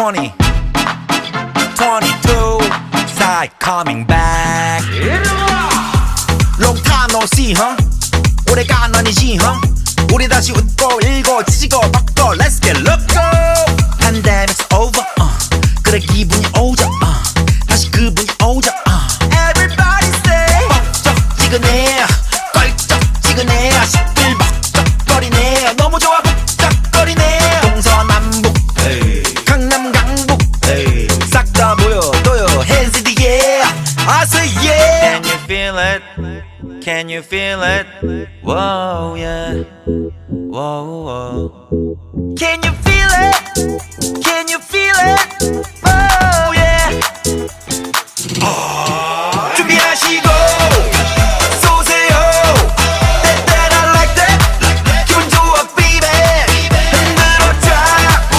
20 22 side coming back long time no see huh 오래간 아니지 huh 우리 다시 웃고 일고 지지고 벅고 let's get loco pandemic's over uh. 그래 기분이 오죠 uh. 다시 그분이 오죠 uh. everybody say 벅적 지근해 껄쩍지근해 I say yeah Can you feel it? Can you feel it? Whoa, yeah. Whoa, whoa. Can you feel it?